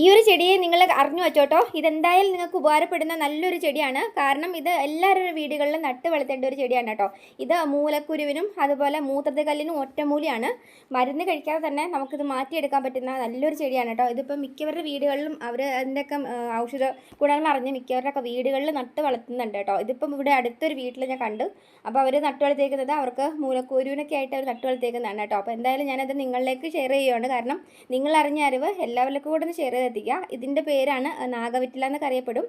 ഈ ഒരു ചെടിയെ നിങ്ങൾ അറിഞ്ഞു വെച്ചോട്ടോ. ഇതെന്തായാലും നിങ്ങൾക്ക് ഉപകാരപ്പെടുന്ന നല്ലൊരു ചെടിയാണ്. കാരണം ഇത് എല്ലാവരുടെ വീടുകളിലും നട്ട് വളർത്തേണ്ട ഒരു ചെടിയാണ് കേട്ടോ. ഇത് മൂലക്കുരുവിനും അതുപോലെ മൂത്രത്തികല്ലിനും ഒറ്റമൂലിയാണ്. മരുന്ന് കഴിക്കാതെ തന്നെ നമുക്കിത് മാറ്റിയെടുക്കാൻ പറ്റുന്ന നല്ലൊരു ചെടിയാണ് കേട്ടോ. ഇതിപ്പോൾ മിക്കവരുടെ വീടുകളിലും അവർ അതിന്റെയൊക്കെ ഔഷധ ഗുണങ്ങൾ അറിഞ്ഞ് മിക്കവരുടെയൊക്കെ വീടുകളിൽ നട്ട് വളർത്തുന്നുണ്ട് കേട്ടോ. ഇതിപ്പം ഇവിടെ അടുത്തൊരു വീട്ടിൽ ഞാൻ കണ്ടു. അപ്പോൾ അവർ നട്ട് വളർത്തിയേക്കുന്നത് അവർക്ക് മൂലക്കുരുവിനൊക്കെ ആയിട്ട് അവർ നട്ട് വളർത്തിയേക്കുന്നതാണ് കേട്ടോ. അപ്പോൾ എന്തായാലും ഞാനത് നിങ്ങളിലേക്ക് ഷെയർ ചെയ്യുകയാണ് കാരണം നിങ്ങൾ അറിഞ്ഞ അറിവ് എല്ലാവർക്കും കൂടെ ഒന്ന് ഷെയർ ചെയ്തെത്തിക്കുക ഇതിന്റെ പേരാണ് നാഗവിറ്റില എന്നൊക്കെ അറിയപ്പെടും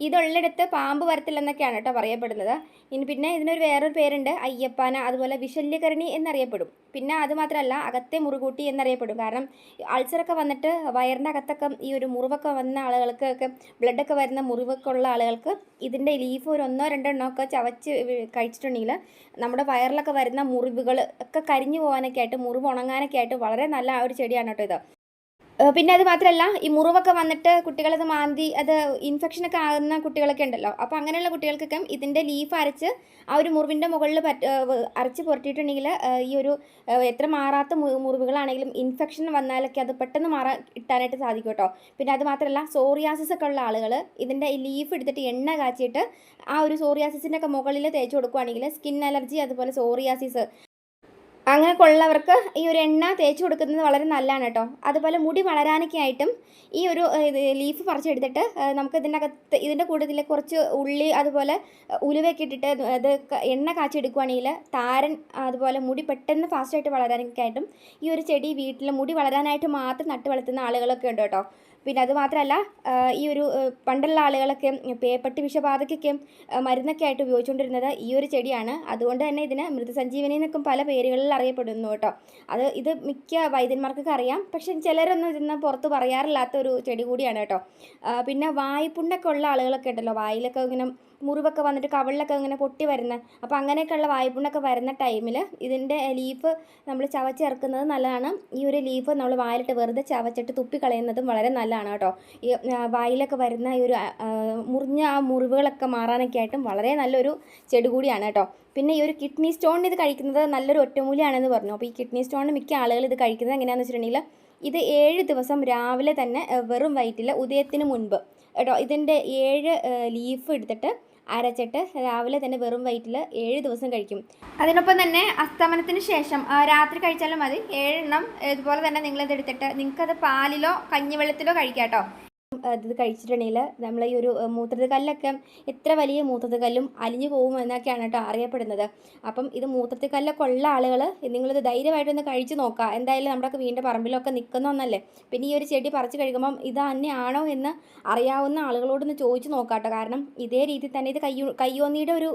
ഇതുള്ളിടത്ത് പാമ്പ് വരത്തില്ല എന്നൊക്കെയാണ് കേട്ടോ പറയപ്പെടുന്നത്. ഇനി പിന്നെ ഇതിനൊരു വേറൊരു പേരുണ്ട് അയ്യപ്പാന അതുപോലെ വിശല്യകരണി എന്നറിയപ്പെടും. പിന്നെ അത് മാത്രമല്ല അകത്തെ മുറുകൂട്ടി എന്നറിയപ്പെടും. കാരണം അൾസറൊക്കെ വന്നിട്ട് വയറിന്റെ അകത്തൊക്കെ ഈ ഒരു മുറിവൊക്കെ വന്ന ആളുകൾക്കൊക്കെ ബ്ലഡൊക്കെ വരുന്ന മുറിവൊക്കെ ഉള്ള ആളുകൾക്ക് ഇതിന്റെ ലീഫ് ഒരു ഒന്നോ രണ്ടോ എണ്ണോ ഒക്കെ ചവച്ച് കഴിച്ചിട്ടുണ്ടെങ്കിൽ നമ്മുടെ വയറിലൊക്കെ വരുന്ന മുറിവുകൾ ഒക്കെ കരിഞ്ഞു പോകാനൊക്കെ ആയിട്ട് മുറിവ് ഉണങ്ങാനൊക്കെ ആയിട്ട് വളരെ നല്ല ഒരു ചെടിയാണ് കേട്ടോ ഇത്. പിന്നെ അത് മാത്രമല്ല ഈ മുറിവൊക്കെ വന്നിട്ട് കുട്ടികളത് മാന്തി അത് ഇൻഫെക്ഷനൊക്കെ ആകുന്ന കുട്ടികളൊക്കെ ഉണ്ടല്ലോ. അപ്പോൾ അങ്ങനെയുള്ള കുട്ടികൾക്കൊക്കെ ഇതിന്റെ ലീഫ് അരച്ച് ആ ഒരു മുറിവിന്റെ മുകളിൽ പറ്റ അരച്ച് പുരട്ടിയിട്ടുണ്ടെങ്കിൽ ഈ ഒരു എത്ര മാറാത്ത മുറിവുകളാണെങ്കിലും ഇൻഫെക്ഷൻ വന്നാലൊക്കെ അത് പെട്ടെന്ന് മാറാൻ ഇട്ടാനായിട്ട് സാധിക്കും കേട്ടോ പിന്നെ അത് മാത്രമല്ല സോറിയാസിസ് ഒക്കെ ഉള്ള ആളുകൾ ഇതിന്റെ ലീഫ് എടുത്തിട്ട് എണ്ണ കാച്ചിയിട്ട് ആ ഒരു സോറിയാസിസിന്റെ ഒക്കെ മുകളിൽ തേച്ച് കൊടുക്കുകയാണെങ്കിൽ സ്കിൻ അലർജി അതുപോലെ സോറിയാസിസ് അങ്ങനെയൊക്കെ ഉള്ളവർക്ക് ഈ ഒരു എണ്ണ തേച്ച് കൊടുക്കുന്നത് വളരെ നല്ലതാണ് കേട്ടോ. അതുപോലെ മുടി വളരാനൊക്കെ ആയിട്ടും ഈ ഒരു ലീഫ് പറിച്ചെടുത്തിട്ട് നമുക്ക് ഇതിനകത്ത് ഇതിന്റെ കൂട്ടത്തിൽ കുറച്ച് ഉള്ളി അതുപോലെ ഉലുവയൊക്കെ ഇട്ടിട്ട് അത് എണ്ണ കാച്ചെടുക്കുകയാണെങ്കിൽ താരൻ അതുപോലെ മുടി പെട്ടെന്ന് ഫാസ്റ്റായിട്ട് വളരാനൊക്കെ ആയിട്ടും ഈ ഒരു ചെടി വീട്ടിൽ മുടി വളരാനായിട്ട് മാത്രം നട്ട് വളർത്തുന്ന ആളുകളൊക്കെ ഉണ്ട് കേട്ടോ. പിന്നെ അത് മാത്രമല്ല ഈ ഒരു പണ്ടുള്ള ആളുകളൊക്കെ പേപ്പട്ടി വിഷബാധയ്ക്കൊക്കെ ഏഹ്, മരുന്നൊക്കെ ആയിട്ട് ഉപയോഗിച്ചുകൊണ്ടിരുന്നത് ഈ ഒരു ചെടിയാണ്. അതുകൊണ്ട് തന്നെ ഇതിന് മൃതസഞ്ജീവനി എന്നൊക്കെ പല പേരുകളിൽ അറിയപ്പെടുന്നു കേട്ടോ. അത് ഇത് മിക്ക വൈദ്യന്മാർക്കൊക്കെ അറിയാം. പക്ഷെ ചിലരൊന്നും ഇതിന്ന് പുറത്ത് പറയാറില്ലാത്ത ഒരു ചെടി കൂടിയാണ് കേട്ടോ. പിന്നെ വായ്പുണ്ണൊക്കെ ഉള്ള ആളുകളൊക്കെ ഉണ്ടല്ലോ. വായിലൊക്കെ ഇങ്ങനെ മുറിവൊക്കെ വന്നിട്ട് കവിളിലൊക്കെ ഇങ്ങനെ പൊട്ടി വരുന്ന അപ്പോൾ അങ്ങനെയൊക്കെയുള്ള വായ്പുണ്ണൊക്കെ വരുന്ന ടൈമിൽ ഇതിന്റെ ലീഫ് നമ്മൾ ചവച്ചിറക്കുന്നത് നല്ലതാണ്. ഈ ഒരു ലീഫ് നമ്മൾ വായിലിട്ട് വെറുതെ ചവച്ചിട്ട് തുപ്പിക്കളയുന്നതും വളരെ നല്ലതാണ് കേട്ടോ. ഈ വായിലൊക്കെ വരുന്ന ഈ ഒരു മുറിഞ്ഞ ആ മുറിവുകളൊക്കെ മാറാനൊക്കെ ആയിട്ടും വളരെ നല്ലൊരു ചെടി കൂടിയാണ് കേട്ടോ. പിന്നെ ഈ ഒരു കിഡ്നി സ്റ്റോണിന് ഇത് കഴിക്കുന്നത് നല്ലൊരു ഒറ്റമൂലിയാണെന്ന് പറഞ്ഞു. അപ്പോൾ ഈ കിഡ്നി സ്റ്റോണിന് മിക്ക ആളുകൾ ഇത് കഴിക്കുന്നത് എങ്ങനെയാണെന്ന് വെച്ചിട്ടുണ്ടെങ്കിൽ ഇത് ഏഴ് ദിവസം രാവിലെ തന്നെ വെറും വയറ്റിൽ ഉദയത്തിന് മുൻപ്. കേട്ടോ ഇതിന്റെ ഏഴ് ലീഫ് എടുത്തിട്ട് അരച്ചിട്ട് രാവിലെ തന്നെ വെറും വയറ്റിൽ ഏഴ് ദിവസം കഴിക്കും. അതിനൊപ്പം തന്നെ അസ്തമനത്തിന് ശേഷം രാത്രി കഴിച്ചാലും മതി. ഏഴെണ്ണം ഇതുപോലെ തന്നെ നിങ്ങളിത് എടുത്തിട്ട് നിങ്ങൾക്കത് പാലിലോ കഞ്ഞിവെള്ളത്തിലോ കഴിക്കാം കേട്ടോ ഇത് കഴിച്ചിട്ടുണ്ടെങ്കിൽ നമ്മൾ ഈ ഒരു മൂത്രത് കല്ലൊക്കെ എത്ര വലിയ മൂത്രത് കല്ലും അലിഞ്ഞു പോകുമെന്നൊക്കെയാണ് കേട്ടോ അറിയപ്പെടുന്നത്. അപ്പം ഇത് മൂത്രത്തിൽ കല്ലൊക്കെ ഉള്ള ആളുകൾ നിങ്ങളിത് ധൈര്യമായിട്ടൊന്ന് കഴിച്ച് നോക്കുക. എന്തായാലും നമ്മുടെ വീണ്ടും പറമ്പിലൊക്കെ നിൽക്കുന്ന ഒന്നല്ലേ? പിന്നെ ഈ ഒരു ചെടി പറിച്ചു കഴിക്കുമ്പം ഇത് തന്നെയാണോ എന്ന് അറിയാവുന്ന ആളുകളോടൊന്ന് ചോദിച്ച് നോക്കാം കേട്ടോ. കാരണം ഇതേ രീതിയിൽ തന്നെ ഇത് കയ്യോ കയ്യോന്നിയുടെ ഒരു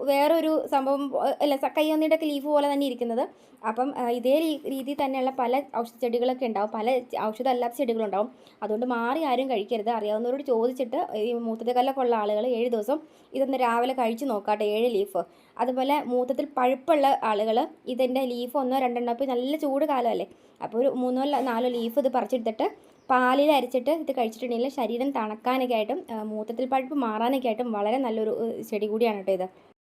വേറൊരു സംഭവം അല്ല സ- കയ്യോന്നിയുടെ ഒക്കെ ലീഫ് പോലെ തന്നെ ഇരിക്കുന്നത്. അപ്പം ഇതേ രീതിയിൽ തന്നെയുള്ള പല ഔഷധ ചെടികളൊക്കെ ഉണ്ടാവും. പല ഔഷധമല്ലാത്ത ചെടികളുണ്ടാവും. അതുകൊണ്ട് മാറി ആരും കഴിക്കരുത്. അറിയാവുന്നവരോട് ചോദിച്ചിട്ട് ഈ മൂത്രത്തിക്കല്ലൊക്കെ ഉള്ള ആളുകൾ ഏഴ് ദിവസം ഇതൊന്ന് രാവിലെ കഴിച്ച് നോക്കാട്ടെ. ഏഴ് ലീഫ് അതുപോലെ മൂത്രത്തിൽ പഴുപ്പുള്ള ആളുകൾ ഇതിന്റെ ലീഫ് ഒന്നോ രണ്ടെണ്ണോ ഇപ്പോൾ നല്ല ചൂട് കാലമല്ലേ? അപ്പോൾ ഒരു മൂന്നോ നാലോ ലീഫ് ഇത് പറിച്ചെടുത്തിട്ട് പാലിൽ അരച്ചിട്ട് ഇത് കഴിച്ചിട്ടുണ്ടെങ്കിൽ ശരീരം തണക്കാനൊക്കെ ആയിട്ടും മൂത്രത്തിൽ പഴുപ്പ് മാറാനൊക്കെ ആയിട്ടും വളരെ നല്ലൊരു ചെടി കൂടിയാണ് കേട്ടോ ഇത്.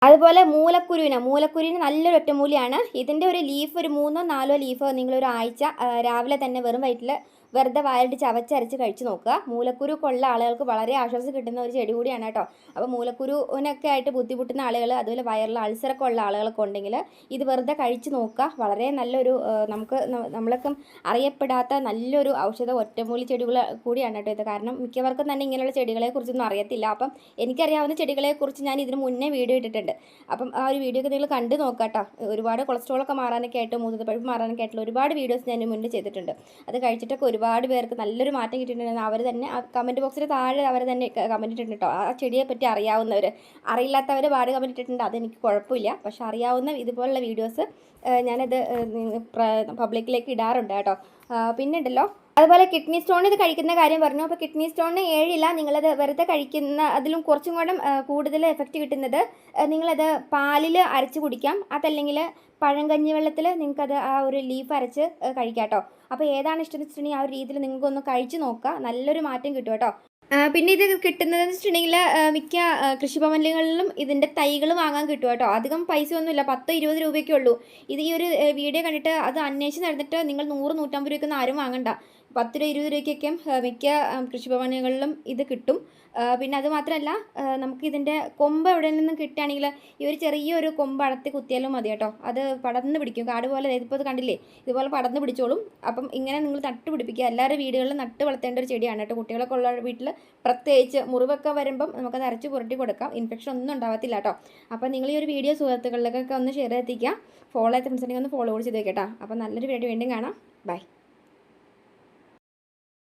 അതുപോലെ മൂലക്കുരുവിന് മൂലക്കുരുവിന് നല്ലൊരു ഒറ്റമൂലിയാണ്. ഇതിന്റെ ഒരു ലീഫ് ഒരു മൂന്നോ നാലോ ലീഫ് നിങ്ങളൊരു ആഴ്ച രാവിലെ തന്നെ വെറും വയറ്റിൽ വെറുതെ വായിലിട്ട് ചവച്ചരച്ച് കഴിച്ച് നോക്കുക. മൂലക്കുരു കൊള്ള ആളുകൾക്ക് വളരെ ആശ്വാസം കിട്ടുന്ന ഒരു ചെടി കൂടിയാണ് കേട്ടോ. അപ്പോൾ മൂലക്കുരുവിനൊക്കെ ആയിട്ട് ബുദ്ധിമുട്ടുന്ന ആളുകൾ അതുപോലെ വയറിലെ അൾസറൊക്കെ ഉള്ള ആളുകളൊക്കെ ഉണ്ടെങ്കിൽ ഇത് വെറുതെ കഴിച്ച് നോക്കുക. വളരെ നല്ലൊരു നമുക്ക് നമ്മളൊക്കെ അറിയപ്പെടാത്ത നല്ലൊരു ഔഷധ ഒറ്റമൂലി ചെടികൾ കൂടിയാണ് കേട്ടോ ഇത്. കാരണം മിക്കവർക്കും തന്നെ ഇങ്ങനെയുള്ള ചെടികളെ കുറിച്ചൊന്നും അറിയത്തില്ല. അപ്പം എനിക്കറിയാവുന്ന ചെടികളെക്കുറിച്ച് ഞാൻ ഇതിന് മുന്നേ വീഡിയോ ഇട്ടിട്ടുണ്ട്. അപ്പം ആ ഒരു വീഡിയോ ഒക്കെ നിങ്ങൾ കണ്ടു നോക്കാം കേട്ടോ. ഒരുപാട് കൊളസ്ട്രോളൊക്കെ മാറാനൊക്കെ ആയിട്ട് മൂത്രപ്പഴുപ്പ് മാറാനൊക്കെ ആയിട്ടുള്ള ഒരുപാട് വീഡിയോസ് ഞാൻ മുന്നേ ചെയ്തിട്ടുണ്ട്. അത് കഴിച്ചിട്ടൊക്കെ ഒരുപാട് പേർക്ക് നല്ലൊരു മാറ്റം കിട്ടിയിട്ടുണ്ടെന്ന് അവർ തന്നെ ആ കമന്റ് ബോക്സിൽ താഴെ അവർ തന്നെ കമന്റ് ഇട്ടിട്ടുണ്ട് കേട്ടോ ആ ചെടിയെ പറ്റി അറിയാവുന്നവർ അറിയില്ലാത്തവർ പാട് കമന്റ് ഇട്ടിട്ടുണ്ട്. അതെനിക്ക് കുഴപ്പമില്ല. പക്ഷെ അറിയാവുന്ന ഇതുപോലുള്ള വീഡിയോസ് ഞാനത് പബ്ലിക്കിലേക്ക് ഇടാറുണ്ട് കേട്ടോ. പിന്നെ ഉണ്ടല്ലോ അതുപോലെ കിഡ്നി സ്റ്റോൺ ഇത് കഴിക്കുന്ന കാര്യം പറഞ്ഞു. അപ്പോൾ കിഡ്നി സ്റ്റോണിന് ഏഴില്ല നിങ്ങളത് വെറുതെ കഴിക്കുന്ന അതിലും കുറച്ചും കൂടെ കൂടുതൽ എഫക്റ്റ് കിട്ടുന്നത് നിങ്ങളത് പാലിൽ അരച്ച് കുടിക്കാം. അതല്ലെങ്കിൽ പഴങ്കഞ്ഞി വെള്ളത്തിൽ നിങ്ങൾക്കത് ആ ഒരു ലീഫ് അരച്ച് കഴിക്കാം കേട്ടോ അപ്പോൾ ഏതാണ് ഇഷ്ടം എന്ന് വെച്ചിട്ടുണ്ടെങ്കിൽ ആ ഒരു രീതിയിൽ നിങ്ങൾക്കൊന്ന് കഴിച്ച് നോക്കുക. നല്ലൊരു മാറ്റം കിട്ടും കേട്ടോ. പിന്നെ ഇത് കിട്ടുന്നതെന്ന് വെച്ചിട്ടുണ്ടെങ്കിൽ മിക്ക കൃഷിഭവനങ്ങളിലും ഇതിന്റെ തൈകൾ വാങ്ങാൻ കിട്ടും കേട്ടോ അധികം പൈസ ഒന്നുമില്ല. പത്തോ ഇരുപത് രൂപയൊക്കെ ഉള്ളൂ. ഇത് ഈ ഒരു വീഡിയോ കണ്ടിട്ട് അത് അന്വേഷിച്ച് നടന്നിട്ട് നിങ്ങൾ നൂറ് നൂറ്റമ്പത് രൂപയ്ക്കൊന്നും ആരും വാങ്ങണ്ട. പത്ത് രൂപ ഇരുപത് രൂപയ്ക്കൊക്കെ മിക്ക കൃഷിഭവനുകളിലും ഇത് കിട്ടും. പിന്നെ അത് മാത്രമല്ല നമുക്കിതിന്റെ കൊമ്പ് എവിടെ നിന്നും കിട്ടുകയാണെങ്കിൽ ഈ ഒരു ചെറിയൊരു കൊമ്പ് അടത്തി കുത്തിയാലും മതി കേട്ടോ. അത് പടർന്ന് പിടിക്കും. കാട് പോലെ ഇതിപ്പോൾ അത് കണ്ടില്ലേ ഇതുപോലെ പടർന്ന് പിടിച്ചോളും. അപ്പം ഇങ്ങനെ നിങ്ങൾ നട്ട് പിടിപ്പിക്കുക. എല്ലാവരുടെ വീടുകളിലും നട്ട് വളർത്തേണ്ട ഒരു ചെടിയാണ് കേട്ടോ. കുട്ടികളൊക്കെ ഉള്ള വീട്ടിൽ പ്രത്യേകിച്ച് മുറിവൊക്കെ വരുമ്പം നമുക്കത് അരച്ച് പുരട്ടി കൊടുക്കാം. ഇൻഫെക്ഷൻ ഒന്നും ഉണ്ടാവത്തില്ല കേട്ടോ. അപ്പം നിങ്ങൾ ഈ ഒരു വീഡിയോ സുഹൃത്തുക്കളിലേക്കൊക്കെ ഒന്ന് ഷെയർ എത്തിക്കുക. ഫോളോ ഫ്രണ്ട്സിനെ ഒന്ന് ഫോളോ ചെയ്ത് വെക്കട്ടോ അപ്പം നല്ലൊരു വീഡിയോ വീണ്ടും കാണാം. ബൈ